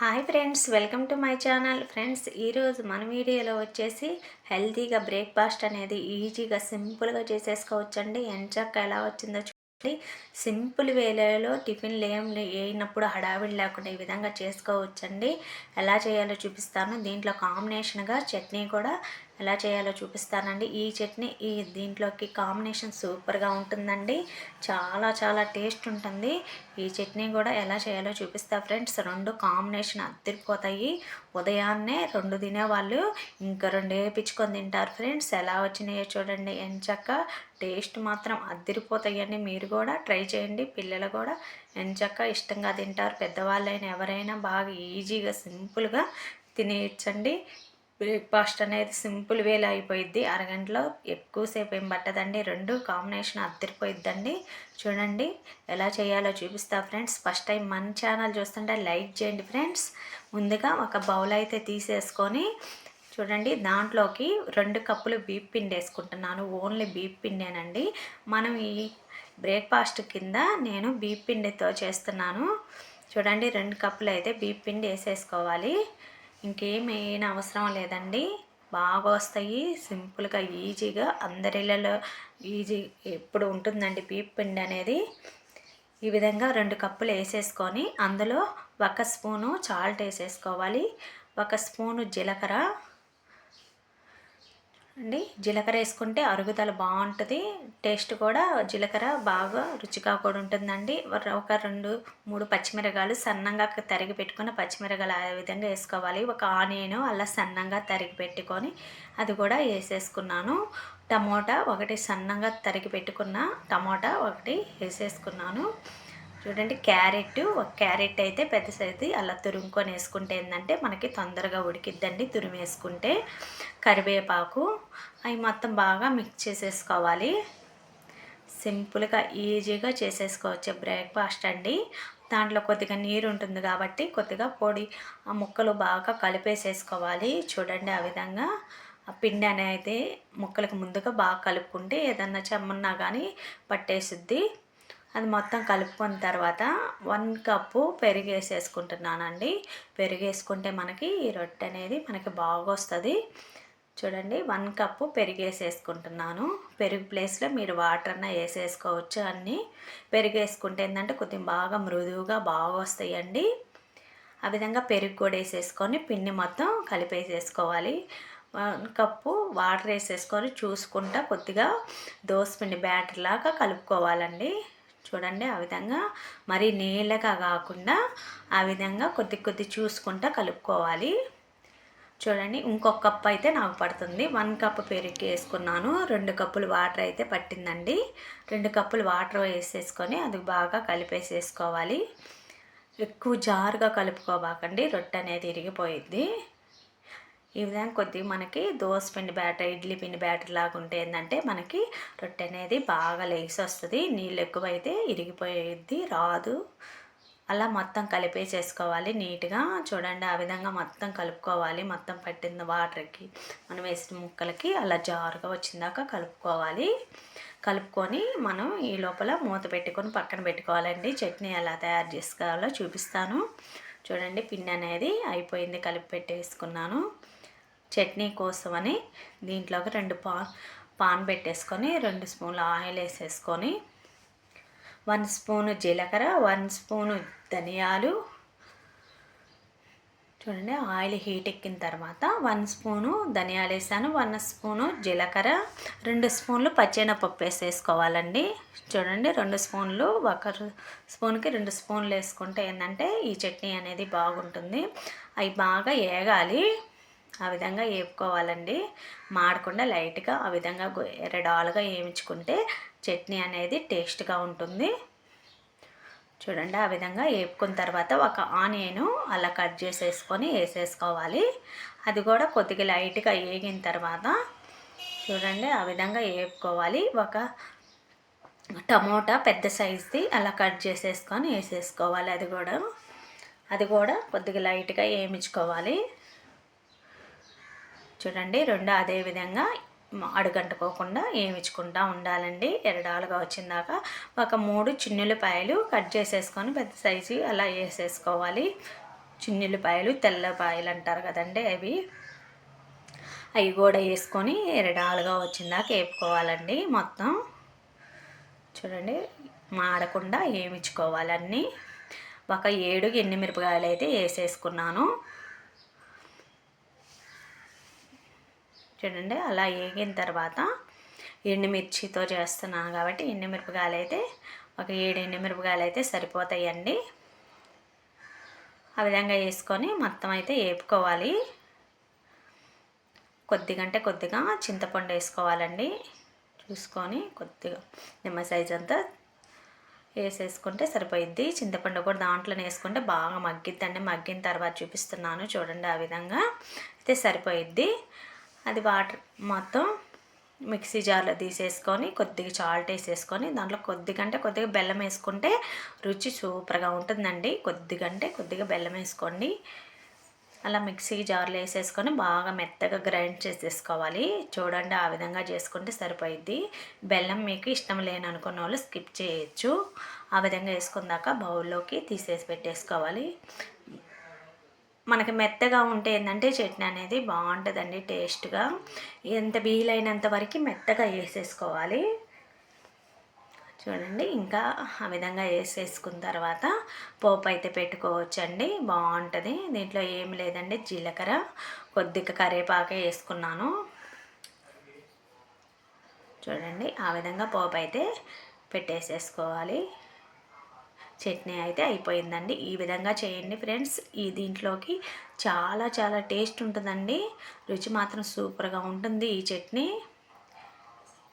Hi friends welcome to my channel. Friends ఈరోజు మన వీడియోలో వచ్చేసి హెల్తీగా బ్రేక్ఫాస్ట్ అనేది ఈజీగా సింపుల్గా చేసేసుకోవచ్చండి. ఎంచక్క ఎలా వచ్చిందో చూడండి. సింపుల్ వేలలో టిఫిన్లు ఏం వేయినప్పుడు హడావిడి లేకుండా ఈ విధంగా చేసుకోవచ్చండి. ఎలా చేయాలో చూపిస్తాను. దీంట్లో కాంబినేషన్గా చట్నీ కూడా ఎలా చేయాలో చూపిస్తానండి. ఈ చట్నీ ఈ దీంట్లోకి కాంబినేషన్ సూపర్గా ఉంటుందండి. చాలా చాలా టేస్ట్ ఉంటుంది. ఈ చట్నీ కూడా ఎలా చేయాలో చూపిస్తా ఫ్రెండ్స్ రెండు కాంబినేషన్ అద్దరిపోతాయి. ఉదయాన్నే రెండు తినేవాళ్ళు ఇంకా రెండు వేపించుకొని తింటారు ఫ్రెండ్స్ ఎలా వచ్చినాయో చూడండి. ఎంచక్క టేస్ట్ మాత్రం అద్దరిపోతాయండి. మీరు కూడా ట్రై చేయండి. పిల్లలు కూడా ఎంచక్క ఇష్టంగా తింటారు. పెద్దవాళ్ళైనా ఎవరైనా బాగా ఈజీగా సింపుల్గా తినేయచ్చండి. బ్రేక్ఫాస్ట్ అనేది సింపుల్ వేలో అయిపోయిద్ది. అరగంటలో ఎక్కువసేపు ఏం పట్టదండి. రెండు కాంబినేషన్ అద్దరిపోయిద్దండి. చూడండి ఎలా చేయాలో చూపిస్తా ఫ్రెండ్స్. ఫస్ట్ టైం మన ఛానల్ చూస్తుంటే లైక్ చేయండి ఫ్రెండ్స్. ముందుగా ఒక బౌల్ అయితే తీసేసుకొని చూడండి దాంట్లోకి రెండు కప్పులు బీప్ పిండి వేసుకుంటున్నాను. ఓన్లీ బీప్ పిండేనండి. మనం ఈ బ్రేక్ఫాస్ట్ కింద నేను బీప్ పిండితో చేస్తున్నాను. చూడండి రెండు కప్పులు అయితే బీప్ పిండి వేసేసుకోవాలి. ఇంకేమైనా అవసరం లేదండి. బాగా వస్తాయి. సింపుల్గా ఈజీగా అందరిళ్ళలో ఈజీ ఎప్పుడు ఉంటుందండి పీప్ పిండి అనేది. ఈ విధంగా రెండు కప్పులు వేసేసుకొని అందులో ఒక స్పూను చాల్ట్ వేసేసుకోవాలి. ఒక స్పూను జీలకర్ర అండి. జీలకర్ర వేసుకుంటే అరుగుదల బాగుంటుంది. టేస్ట్ కూడా జీలకర్ర బాగా రుచిగా కూడా ఉంటుందండి. ఒక రెండు మూడు పచ్చిమిరకాయలు సన్నంగా తరిగి పెట్టుకున్న పచ్చిమిరకాయలు ఆ విధంగా వేసుకోవాలి. ఒక ఆనియన్ అలా సన్నంగా తరిగి పెట్టుకొని అది కూడా వేసేసుకున్నాను. టమోటా ఒకటి సన్నంగా తరిగి పెట్టుకున్న టమోటా ఒకటి వేసేసుకున్నాను. చూడండి క్యారెట్ ఒక క్యారెట్ అయితే పెద్ద సైజు అలా తురుముకొని వేసుకుంటే ఏంటంటే మనకి తొందరగా ఉడికిద్దండి తురిమేసుకుంటే. కరివేపాకు అవి మొత్తం బాగా మిక్స్ చేసేసుకోవాలి. సింపుల్గా ఈజీగా చేసేసుకోవచ్చు బ్రేక్ఫాస్ట్ అండి. దాంట్లో కొద్దిగా నీరు ఉంటుంది కాబట్టి కొద్దిగా పొడి ఆ ముక్కలు బాగా కలిపేసేసుకోవాలి. చూడండి ఆ విధంగా. ఆ పిండి అనేది ముక్కలకు ముందుగా బాగా కలుపుకుంటే ఏదన్నా చెమ్మన్నా కానీ పట్టేసిద్ది. అది మొత్తం కలుపుకున్న తర్వాత వన్ కప్పు పెరుగు వేసేసుకుంటున్నానండి పెరుగు వేసుకుంటే మనకి ఈ రొట్టె అనేది మనకి బాగొస్తుంది. చూడండి వన్ కప్పు పెరుగు వేసేసుకుంటున్నాను పెరుగు ప్లేస్లో మీరు వాటర్ అన్న వేసేసుకోవచ్చు అన్నీ. పెరుగు వేసుకుంటే ఏంటంటే కొద్దిగా బాగా మృదువుగా బాగా వస్తాయండి ఆ విధంగా పెరుగు కూడా వేసేసుకొని పిండి మొత్తం కలిపేసేసుకోవాలి. వన్ కప్పు వాటర్ వేసేసుకొని చూసుకుంటా కొద్దిగా దోసపిండి బ్యాటర్ లాగా కలుపుకోవాలండి. చూడండి ఆ విధంగా మరి నీళ్ళగా కాకుండా ఆ విధంగా కొద్ది కొద్ది చూసుకుంటా కలుపుకోవాలి. చూడండి ఇంకొక కప్ అయితే నాకు పడుతుంది. వన్ కప్ పెరుగు వేసుకున్నాను. రెండు కప్పులు వాటర్ అయితే పట్టిందండి. రెండు కప్పులు వాటర్ వేసేసుకొని అది బాగా కలిపేసేసుకోవాలి. ఎక్కువ జారుగా కలుపుకోబాకండి. రొట్టె అనేది ఇరిగిపోయిద్ది. ఈ విధంగా కొద్దిగా మనకి దోశ పిండి బ్యాటర్ ఇడ్లీ పిండి బ్యాటర్ లాగా ఉంటే ఏంటంటే మనకి రొట్టె అనేది బాగా లేసి వస్తుంది నీళ్ళు ఎక్కువైతే ఇరిగిపోయేది రాదు. అలా మొత్తం కలిపేసేసుకోవాలి నీట్గా. చూడండి ఆ విధంగా మొత్తం కలుపుకోవాలి మొత్తం పట్టింది వాటర్కి. మనం వేసిన ముక్కలకి అలా జారుగా వచ్చిందాక కలుపుకోవాలి. కలుపుకొని మనం ఈ లోపల మూత పెట్టుకొని పక్కన పెట్టుకోవాలండి. చట్నీ ఎలా తయారు చేసుకోవాలో చూపిస్తాను. చూడండి పిండి అనేది అయిపోయింది కలిపి పెట్టేసుకున్నాను. చట్నీ కోసమని దీంట్లోకి రెండు పా పాన్ పెట్టేసుకొని రెండు స్పూన్లు ఆయిల్ వేసేసుకొని వన్ స్పూను జీలకర్ర వన్ స్పూను ధనియాలు. చూడండి ఆయిల్ హీట్ ఎక్కిన తర్వాత వన్ స్పూను ధనియాలు వేసాను వన్ స్పూను జీలకర్ర రెండు స్పూన్లు పచ్చెనపప్పు వేసేసుకోవాలండి. చూడండి రెండు స్పూన్లు ఒక స్పూన్కి రెండు స్పూన్లు వేసుకుంటే ఏంటంటే ఈ చట్నీ అనేది బాగుంటుంది. అవి బాగా ఏగాలి. ఆ విధంగా వేపుకోవాలండి. మాడకుండా లైట్గా ఆ విధంగా ఎరడాలుగా వేయించుకుంటే చట్నీ అనేది టేస్ట్గా ఉంటుంది. చూడండి ఆ విధంగా వేపుకున్న తర్వాత ఒక ఆనియన్ అలా కట్ చేసేసుకొని వేసేసుకోవాలి. అది కూడా కొద్దిగా లైట్గా వేగిన తర్వాత చూడండి ఆ విధంగా వేపుకోవాలి. ఒక టమోటా పెద్ద సైజుది అలా కట్ చేసేసుకొని వేసేసుకోవాలి అది కూడా. అది కూడా కొద్దిగా లైట్గా వేయించుకోవాలి. చూడండి రెండు అదే విధంగా అడుగంటుకోకుండా ఏమిచ్చుకుంటా ఉండాలండి. ఎరడాలుగా వచ్చిందాక ఒక మూడు చిన్నులపాయలు కట్ చేసేసుకొని పెద్ద సైజు అలా వేసేసుకోవాలి. చిన్నులపాయలు తెల్లపాయలు అంటారు కదండి అవి. అవి కూడా వేసుకొని ఎరడాలుగా వచ్చిందాక వేపుకోవాలండి మొత్తం. చూడండి మాడకుండా వేయించుకోవాలన్నీ ఒక ఏడు ఎన్ని మిరపకాయలు అయితే వేసేసుకున్నాను. చూడండి అలా వేగిన తర్వాత ఎండుమిర్చితో చేస్తున్నాను కాబట్టి ఎండుమిరపకాయలు అయితే ఒక ఏడు ఎండుమిరపకాయలు అయితే సరిపోతాయండి. ఆ విధంగా వేసుకొని మొత్తం అయితే వేపుకోవాలి కొద్దిగా అంటే కొద్దిగా చింతపండు వేసుకోవాలండి. చూసుకొని కొద్దిగా నిమ్మ సైజ్ అంతా వేసేసుకుంటే సరిపోయిద్ది. చింతపండు కూడా దాంట్లో వేసుకుంటే బాగా మగ్గిద్దండి. మగ్గిన తర్వాత చూపిస్తున్నాను చూడండి ఆ విధంగా. అయితే సరిపోయిద్ది. అది వాటర్ మొత్తం మిక్సీ జార్లో తీసేసుకొని కొద్దిగా చాల్ట్ వేసేసుకొని దాంట్లో కొద్దిగా అంటే కొద్దిగా బెల్లం వేసుకుంటే రుచి సూపర్గా ఉంటుందండి. కొద్దిగా అంటే కొద్దిగా బెల్లం వేసుకోండి. అలా మిక్సీ జార్లో వేసేసుకొని బాగా మెత్తగా గ్రైండ్ చేసేసుకోవాలి. చూడండి ఆ విధంగా చేసుకుంటే సరిపోయిద్ది. బెల్లం మీకు ఇష్టం లేని అనుకున్న వాళ్ళు స్కిప్ చేయొచ్చు. ఆ విధంగా వేసుకున్నాక బౌల్లోకి తీసేసి పెట్టేసుకోవాలి. మనకి మెత్తగా ఉంటే ఏంటంటే చట్నీ అనేది బాగుంటుందండి టేస్ట్గా. ఎంత వీలైనంత వరకు మెత్తగా వేసేసుకోవాలి. చూడండి ఇంకా ఆ విధంగా వేసేసుకున్న తర్వాత పోపు అయితే పెట్టుకోవచ్చండి. బాగుంటుంది. దీంట్లో ఏం లేదండి జీలకర్ర కొద్దిగా కరివేపాకే వేసుకున్నాను. చూడండి ఆ విధంగా పోపు అయితే పెట్టేసేసుకోవాలి. చట్నీ అయితే అయిపోయిందండి. ఈ విధంగా చేయండి ఫ్రెండ్స్. ఈ దీంట్లోకి చాలా చాలా టేస్ట్ ఉంటుందండి. రుచి మాత్రం సూపర్గా ఉంటుంది ఈ చట్నీ.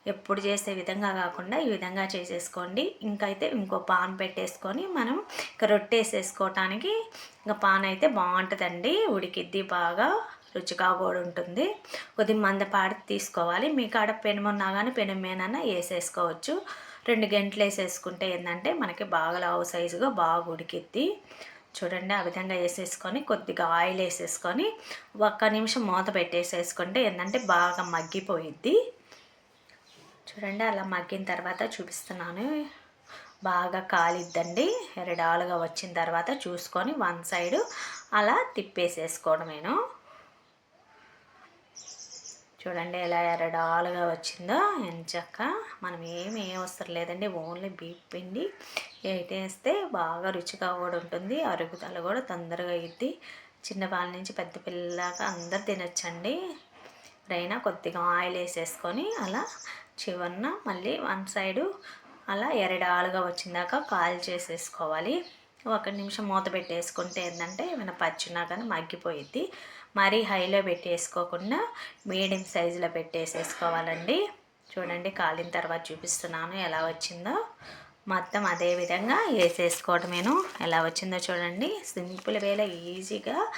ఎప్పుడు చేసే విధంగా కాకుండా ఈ విధంగా చేసేసుకోండి. ఇంకైతే ఇంకో పాన్ పెట్టేసుకొని మనం ఇంకా రొట్టేసేసుకోవటానికి ఇంకా పాన్ అయితే బాగుంటుందండి. ఉడికిద్ది బాగా. రుచిగా కూడా ఉంటుంది. కొద్దిగా మందపాటి తీసుకోవాలి. మీ కాడ పెనుమున్నా కానీ పెనుమేనన్నా వేసేసుకోవచ్చు. రెండు గంటలు వేసేసుకుంటే ఏంటంటే మనకి బాగా లావు సైజుగా బాగా ఉడికిద్ది. చూడండి ఆ విధంగా వేసేసుకొని కొద్దిగా ఆయిల్ వేసేసుకొని ఒక్క నిమిషం మూత పెట్టేసేసుకుంటే ఏంటంటే బాగా మగ్గిపోయిద్ది. చూడండి అలా మగ్గిన తర్వాత చూపిస్తున్నాను. బాగా కాలిద్దండి. ఎరడాలుగా వచ్చిన తర్వాత చూసుకొని వన్ సైడు అలా తిప్పేసేసుకోవడమేను. చూడండి ఎలా ఎరడాలుగా వచ్చిందో ఎంచక్క మనం ఏమి ఏం అవసరం లేదండి ఓన్లీ బీప్ పిండి. వేస్తే బాగా రుచిగా కూడా ఉంటుంది అరుగుదల కూడా తొందరగా అయ్యిద్ది చిన్నపాల నుంచి పెద్ద పిల్లలాగా అందరు తినొచ్చండి. అయినా కొద్దిగా ఆయిల్ వేసేసుకొని అలా చివరిన మళ్ళీ వన్ సైడు అలా ఎరడాలుగా వచ్చిందాక కాల్ చేసేసుకోవాలి. ఒక నిమిషం మూత పెట్టేసుకుంటే ఏంటంటే ఏమైనా పచ్చినా కానీ మగ్గిపోయిద్ది. మరీ హైలో పెట్టేసుకోకుండా మీడియం సైజులో పెట్టేసేసుకోవాలండి. చూడండి కాలిన తర్వాత చూపిస్తున్నాను ఎలా వచ్చిందో. మొత్తం అదే విధంగా వేసేసుకోవటమేను ఎలా వచ్చిందో చూడండి. సింపుల్ వేలో ఈజీగా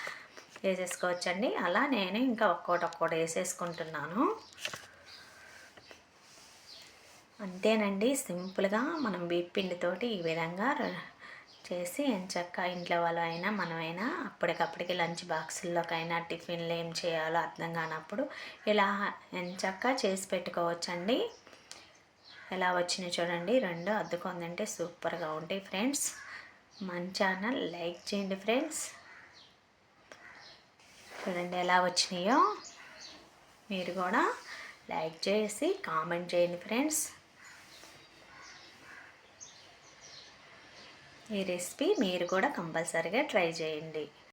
వేసేసుకోవచ్చండి. అలా నేను ఇంకా ఒక్కోటి ఒక్కోటి వేసేసుకుంటున్నాను. అంతేనండి. సింపుల్గా మనం పిండితోటి ఈ విధంగా చేసి ఎంచక్క ఇంట్లో వాళ్ళు అయినా మనమైనా అప్పటికప్పటికి లంచ్ బాక్సుల్లోకైనా టిఫిన్లు ఏం చేయాలో అర్థం కానప్పుడు ఇలా ఎంచక్క చేసి పెట్టుకోవచ్చండి. ఎలా వచ్చినాయి చూడండి. రెండు అద్దుకుందంటే సూపర్గా ఉంటాయి ఫ్రెండ్స్. మన ఛానల్ లైక్ చేయండి ఫ్రెండ్స్. చూడండి ఎలా వచ్చినాయో. మీరు కూడా లైక్ చేసి కామెంట్ చేయండి ఫ్రెండ్స్. ఈ రెసిపీ మీరు కూడా కంపల్సరీగా ట్రై చేయండి.